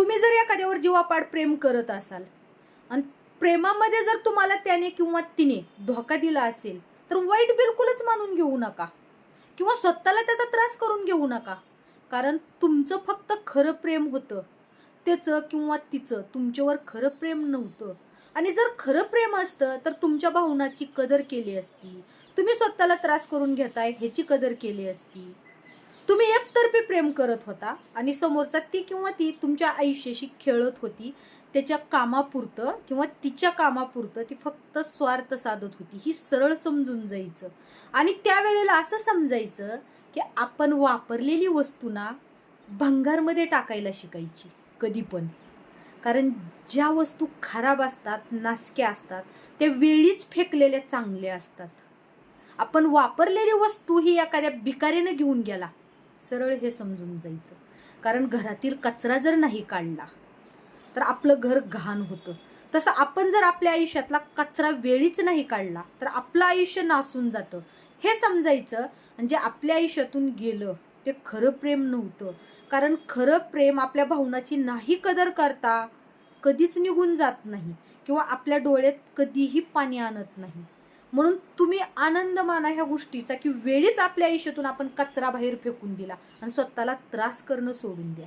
तुम्ही जर एखाद्यावर जीवापाड प्रेम करत असाल आणि प्रेमामध्ये जर तुम्हाला त्याने किंवा तिने धोका दिला असेल तर वाईट बिलकुलच मानून घेऊ नका. किंवा स्वतःला त्याचा त्रास करून घेऊ नका. कारण तुमचं फक्त खरं प्रेम होतं. त्याचं किंवा तिचं तुमच्यावर खरं प्रेम नव्हतं. आणि जर खरं प्रेम असतं तर तुमच्या भावनाची कदर केली असती. तुम्ही स्वतःला त्रास करून घेताय ह्याची कदर केली असती. तुम्ही एकतर्फी प्रेम करत होता आणि समोरचा ती किंवा ती तुमच्या आयुष्याशी खेळत होती त्याच्या कामापुरतं किंवा तिच्या कामापुरतं ती फक्त स्वार्थ साधत होती ही सरळ समजून जायचं. आणि त्यावेळेला असं समजायचं की आपण वापरलेली वस्तू ना भंगारमध्ये टाकायला शिकायची कधी पण. कारण ज्या वस्तू खराब असतात नासक्या असतात त्या वेळीच फेकलेल्या चांगल्या असतात. आपण वापरलेली वस्तू ही एखाद्या भिकारीनं घेऊन गेला सरळ हे समजून जायचं. कारण घरातील कचरा जर नाही काढला तर आपलं घर घाण होतं. तसं आपण जर आपल्या आयुष्यातला कचरा वेळीच नाही काढला तर आपलं आयुष्य नासून जातं. हे समजायचं म्हणजे आपल्या आयुष्यातून गेलं ते खरं प्रेम नव्हतं. कारण खरं प्रेम आपल्या भावनाची नाही कदर करता कधीच निघून जात नाही किंवा आपल्या डोळ्यात कधीही पाणी आणत नाही. म्हणून तुम्ही आनंद माना ह्या गोष्टीचा की वेळीच आपल्या आयुष्यातून आपण कचरा बाहेर फेकून दिला आणि स्वतःला त्रास करणं सोडून द्या.